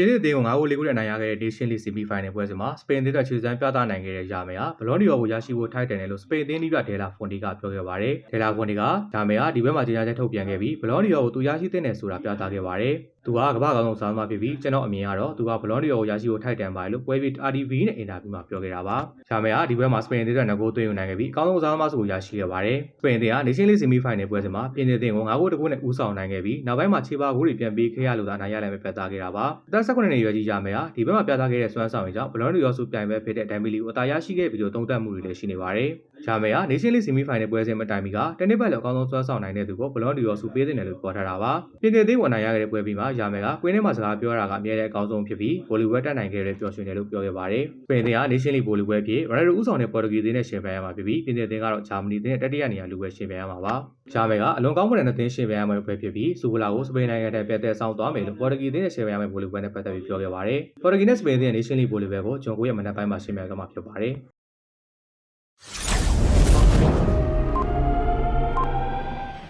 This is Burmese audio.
ပြည်သစ်အသင်းကို9ဂိုး၄ဂိုးနဲ့အနိုင်ရခဲ့တဲ့ Nation League Semi Final ပွဲစဉ်မှာစပိန်အသင်းကခြေစမ်းပြသနိုင်ခဲ့တဲ့ယာမယ်ဟာဘလော့ဒီယောကိုရရှိဖို့ထိုက်တန်တယ်လို့စပိန်အသင်းနီးပြဒဲလာဖွန်တီကပြောခဲ့ပါတယ်။ဒဲလာဖွန်တီကယာမယ်ဟာဒီဘက်မှာကြေညာချက်ထုတ်ပြန်ခဲ့ပြီးဘလော့ဒီယောကိုသူရရှိတဲ့နယ်ဆိုတာပြသခဲ့ပါတယ်။ သူကကမ္ဘာ့ကောင်းဆုံးစားသမားဖြစ်ပြီးကျွန်တော်အမြင်ကတော့သူကဘလော့ဒီယောကိုရရှိဖို့ထိုက်တန်ပါတယ်လို့ပွဲပြီး RDV နဲ့အင်တာဗျူးမှာပြောခဲ့တာပါ။ယာမယ်ဟာဒီဘက်မှာစပိန်အသင်းကငကိုးသွင်းယူနိုင်ခဲ့ပြီးအကောင်းဆုံးစားသမားဆိုကိုရရှိခဲ့ပါတယ်။စပိန်အသင်းက Nation League Semi Final ပွဲစဉ်မှာပြင်သစ်အသင်းကို9ဂိုးတကူနဲ့ဦးဆောင်နိုင်ခဲ့ပြီးနောက်ပိုင်းမှာခြေပါဂိုးတွေပြန်ပေးခဲ့ရလို့သာနိုင်ရလည်းပဲပြသခဲ့တာပါ။အသက်18နှစ်ရွယ်ကြီးယာမယ်ဟာဒီဘက်မှာပြသခဲ့တဲ့စွမ်းဆောင်ရည်ကြောင့်ဘလော့ဒီယောစုပြိုင်ပွဲဖြစ်တဲ့ဒန်ဘီလီကိုအသာရရှိခဲ့ပြီးတော့သုံးသပ်မှုတွေလည်းရှိနေပါတယ်။ယာမယ်ဟာ Nation League Semi Final ပွဲစဉ်မတိုင်မီကတနစ်ပတ်လည်းအကောင်းဆုံးစွမ်းဆောင်နိုင်တဲ့သူကိုဘလော့ဒီယောစုပေးတဲ့တယ်လို့ပြောထားတာပါ။ပြင်သစ်အသင်းဝန်နိုင်ရခဲ့တဲ့ပွဲပြီးမှာယာမယ်ကကွင်းထဲမှာစကားပြောတာကအမြဲတမ်းအကောင်းဆုံးဖြစ်ပြီးဗိုလီပွဲတက်နိုင်ခဲ့တဲ့ပျော်ရွှင်တယ်လို့ပြောခဲ့ပါတယ်။ပြင်သစ်ဟာ Nation League ဗိုလီပွဲဖြစ်ရိုက်ရိုဥဆောင်တဲ့ပေါ်တူဂီအသင်းနဲ့ရှင်ပြိုင်ရမှာဖြစ်ပြီးပြင်သစ်အသင်းကတော့ဂျာမနီအသင်းနဲ့တတိယနေရာလူပဲရှင်ပြိုင်ရမှာပါ။ယာမယ်ကအလွန်ကောင်းမွန်တဲ့အသင်းရှင်ပြိုင်ရမှာပဲဖြစ်ပြီးစူဂလာကိုစပိန်နိုင်ငံထဲပြတ်သက်ဆောင်သွားမယ်လို့ပေါ်တူဂီအသင်းနဲ့ရှင်ပြိုင်ရမယ့်ဗိုလီပွဲနဲ့ပတ်သက်ပြီးပြောခဲ့ပါတယ်။ပေါ်တူဂီနဲ့စပိန်အသင်းရဲ့ Nation League ဗိုလီပွဲကိုဂျွန်ကိုရဲ့မနက်ပိုင်းမှာရှင်ပြိုင်သွားမှာဖြစ်ပါတယ်။